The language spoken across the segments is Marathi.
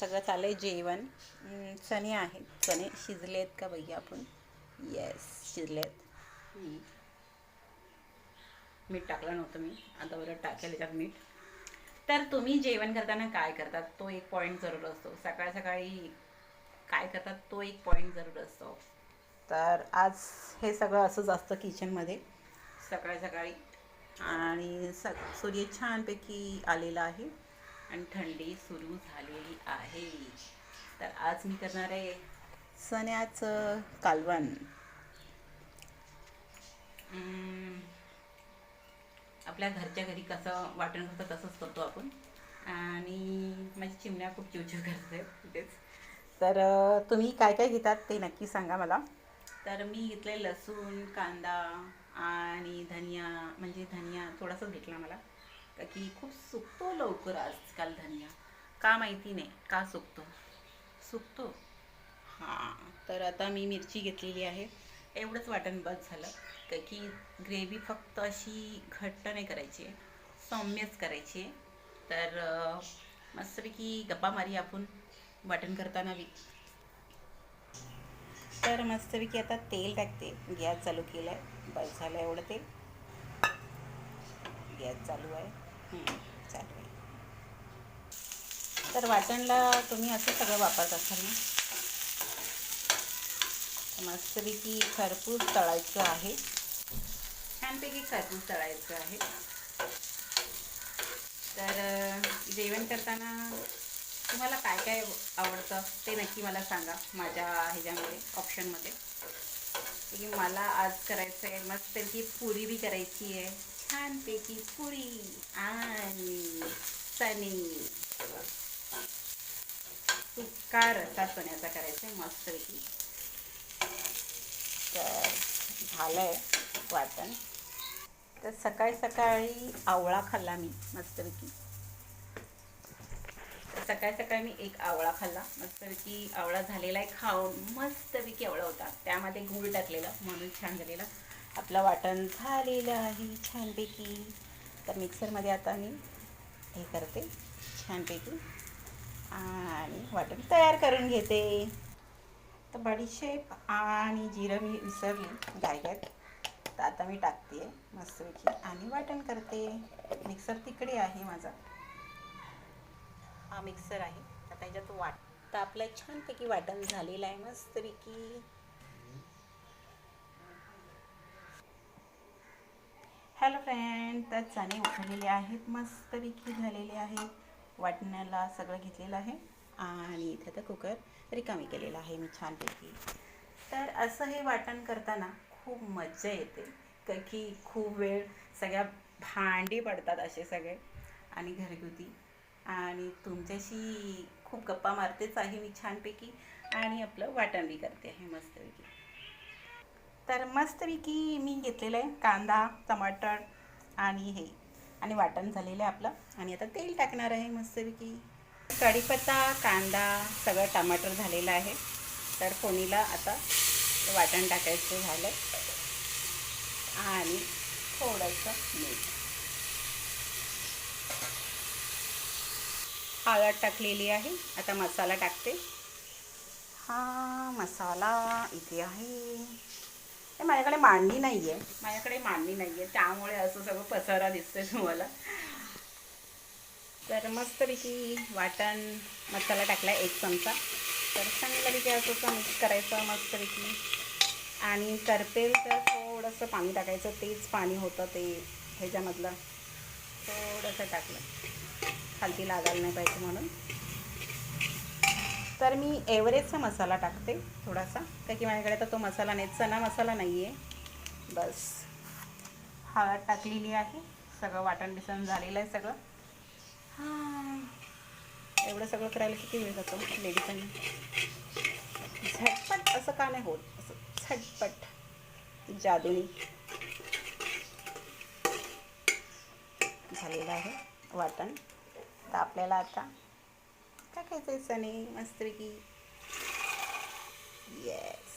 सगळं चाललंय जेवण. हम्म, चणे आहेत. चणे शिजलेत का बघूया आपण? येस शिजलेत. हम्म. मीठ टाकलं नव्हतं मी. आता बरं टाकेल याच्यात मीठ. तर तुम्ही जेवण करताना काय करतात? तो एक पॉईंट जरूर असतो. सकाळ सकाळी काय करतात? तो एक पॉईंट जरूर असतो. तर आज हे सगळं असंच असतं किचनमध्ये सकाळी सकाळी. आणि स सूर्य छानपैकी आलेला आहे. आणि थंडी सुरू झालेली आहे. तर आज मी करणार आहे चण्याचं कालवण. आपल्या घरच्या घरी कसं वाटण करतं तसंच करतो आपण. आणि माझी चिमण्या खूप चिवचिव करते. तिथेच तर तुम्ही काय काय घेतात ते नक्की सांगा मला. तर मी घेतले लसूण कांदा आणि धनिया म्हणजे धनिया थोडासाच घेतला मला. का की खूप सुकतो लवकर आजकाल धनिया? का माहिती नाही. का सुकतो? सुकतो. हां तर आता मी मिरची घेतलेली आहे. एवढंच वाटण बस झालं. का की ग्रेव्ही फक्त अशी घट्ट नाही करायची. आहे सौम्यच करायची. आहे तर मस्तपैकी गप्पा मारी आपण वाटण करताना बी. तर मस्तपैकी आता तेल टाकते. गॅस चालू केला आहे बस झालं एवढं तेल गॅस चालू आहे. चालेल. चालू तर वाटणला तुम्ही असं सगळं वापरत असाल ना? मस्तपैकी खरपूस तळायचं आहे. छानपैकी खरपूस तळायचं आहे. तर जेवण करताना तुम्हाला काय काय आवडतं ते नक्की मला सांगा माझ्या ह्याच्यामध्ये ऑप्शनमध्ये की मला आज करायचं आहे मस्तपैकी पुरी बी करायची आहे. छानपैकी पुरी आणि चणे. सुका रसा चण्याचा करायचा मस्तपैकी. तर झालं आहे वाटण. तर सकाळी सकाळी आवळा खाल्ला मी मस्तपैकी. तर सकाळी सकाळी मी एक आवळा खाल्ला मस्तपैकी आवळा झालेला आहे खाऊन मस्तपैकी आवळा होता. त्यामध्ये गूळ टाकलेला म्हणून छान झालेला. आपलं वाटण झालेलं आहे छानपैकी. तर मिक्सरमध्ये आता मी हे करते छानपैकी. आणि वाटण तयार करून घेते. तर बडीशेप आणि जिरं मी विसरली गायगट तर आता मी टाकते मस्तपैकी आणि वाटण करते. मिक्सर तिकडे आहे माझा. हा मिक्सर आहे. आता त्याच्यात वाट तर आपलं छानपैकी वाटण झालेलं आहे मस्तपैकी. हॅलो फ्रेंड तर चणे उठलेले आहेत. मस्तपैकी झालेले आहेत वाटण्याला सगळं घेतलेलं आहे. आणि इथे तर कुकर रिकामी केलेला आहे मी छानपैकी. तर असं हे वाटण करताना खूप मज्जा येते. क की खूप वेळ सगळ्या भांडी पडतात असे सगळे. आणि घरगुती. आणि तुमच्याशी खूप गप्पा मारतेच आहे मी छानपैकी. आणि आपलं वाटण बी करते आहे मस्तपैकी तर मस्तपैकी मी घेतलेलं आहे कांदा टमाटर आणि हे. आणि वाटण झालेलं आहे आपलं. आणि आता तेल टाकणार आहे मस्तपैकी. कढीपत्ता कांदा सगळं टमाटर झालेलं आहे. तर फोडणीला आता वाटण टाकायचं झालं. आणि थोडंसं मीठ. हळद टाकलेली आहे. आता मसाला टाकते. हा मसाला इथे आहे. हे माझ्याकडे मांडणी नाही आहे माझ्याकडे मांडणी नाही आहे त्यामुळे असं सगळं पसारा दिसतोय तुम्हाला. तर मस्तपैकी वाटण मसाला टाकला एक चमचा. तर चांगल्यापैकी असं मिक्स करायचं मस्तपैकी. आणि करपेल तर थोडंसं पाणी टाकायचं. तेच पाणी होतं ते ह्याच्यामधलं. थोडंसं टाकलं. खालती लागायला नाही पाहिजे म्हणून. तर मी एव्हरेजचा मसाला टाकते थोडासा. का की माझ्याकडे तर तो मसाला नाही चना मसाला नाही आहे बस. हळद टाकलेली आहे. सगळं वाटण बिसण झालेलं आहे सगळं. हां. एवढं सगळं करायला किती वेळ जातो लेडीजांनी झटपट. असं का नाही होत? असं झटपट. जादूनी. झालेलं आहे वाटण. तर आपल्याला आता. टाकायचं आहे चणे मस्तपैकी येस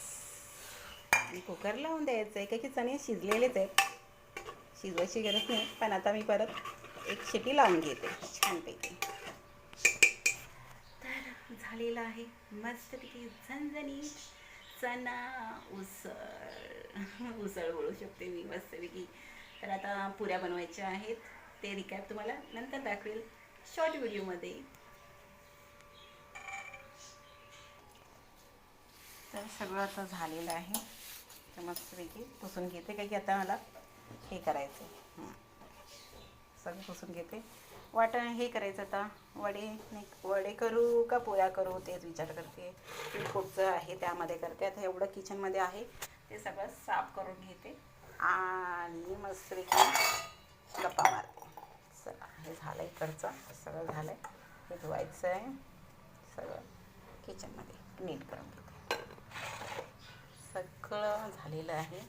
आणि कुकर लावून द्यायचं आहे का की चणे शिजलेलेच आहेत शिजवायची गरज नाही पण आता मी परत एक शिटी लावून घेते छानपैकी तर झालेलं आहे मस्तपैकी झणझणी चणा उसळ उसळ बोलू शकते मी मस्तपैकी तर आता पुऱ्या बनवायच्या आहेत ते रिकॅप तुम्हाला नंतर दाखवेल शॉर्ट व्हिडिओमध्ये तर सगळं आता झालेलं आहे. तर मस्तपैकी पुसून घेते काही की आता मला हे करायचं आहे सगळं पुसून घेते. वाटण हे करायचं आता. वडे नाही वडे करू का पोळ्या करू तेच विचार करते. पीठ कुठचं आहे त्यामध्ये करते. आता एवढं किचनमध्ये आहे. ते सगळं साफ करून घेते. आणि मस्तपैकी गप्पा मारते. चला हे झालं इकडचं. सगळं झालं आहे हे धुवायचं आहे सगळं किचनमध्ये नीट करून घेते. सगळं झालेलं आहे.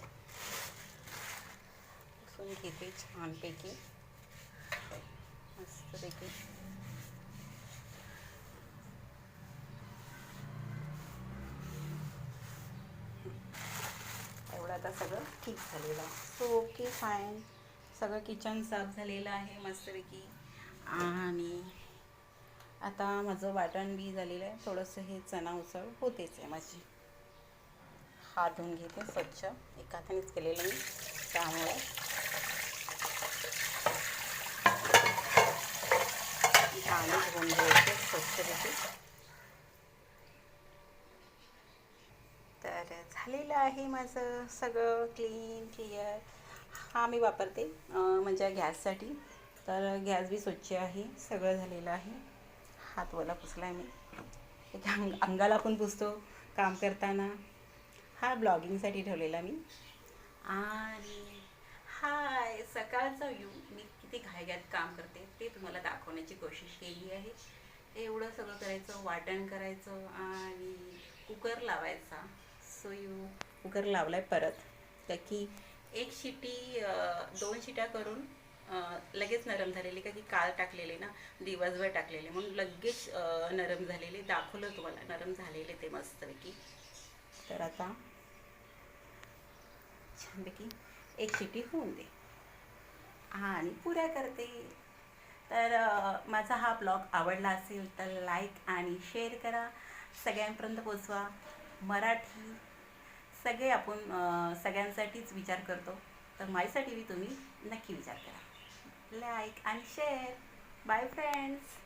पुसून घेते छानपैकी. मस्तपैकी. एवढं आता सगळं ठीक झालेलं आहे. सो ओके फाईन सगळं किचन साफ झालेलं आहे मस्तपैकी. आणि आता माझं वाटण बी झालेलं आहे. थोडंसं हे चणा उसळ होतेच आहे माझी. हात धुवून घेते स्वच्छ. एका हातानेच केलेलं मी त्यामुळे. पाणी धुवून घ्यायचे स्वच्छपैकी तर झालेलं आहे माझं सगळं क्लीन क्लिअर हा मी वापरते म्हणजे गॅससाठी. तर गॅस बी स्वच्छ आहे सगळं झालेलं आहे. हात वला पुसला आहे मी. एक अंग अंगाला पण पुसतो काम करताना. हा ब्लॉगिंगसाठी ठेवलेला मी. आणि हाय सकाळचा व्यू मी किती घाईघाईत काम करते ते तुम्हाला दाखवण्याची कोशिश केली आहे. एवढं सगळं करायचं वाटण करायचं आणि कुकर लावायचा. सो यू कुकर लावलाय परत. त्या की एक शिटी दोन शिट्या करून लगेच नरम झालेले का की काल टाकलेले ना दिवसभर टाकलेले. म्हणून लगेच नरम झालेले दाखवलं तुम्हाला नरम झालेले ते मस्तपैकी. तर आता छानपैकी एक शिटी होऊन दे. आणि पुऱ्या करते. तर माझा हा ब्लॉग आवडला असेल तर लाईक आणि शेअर करा. सगळ्यांपर्यंत पोचवा मराठी सगळे आपण सगळ्यांसाठीच विचार करतो. तर माझ्यासाठी बी तुम्ही नक्की विचार करा. लाईक आणि शेअर. Bye friends.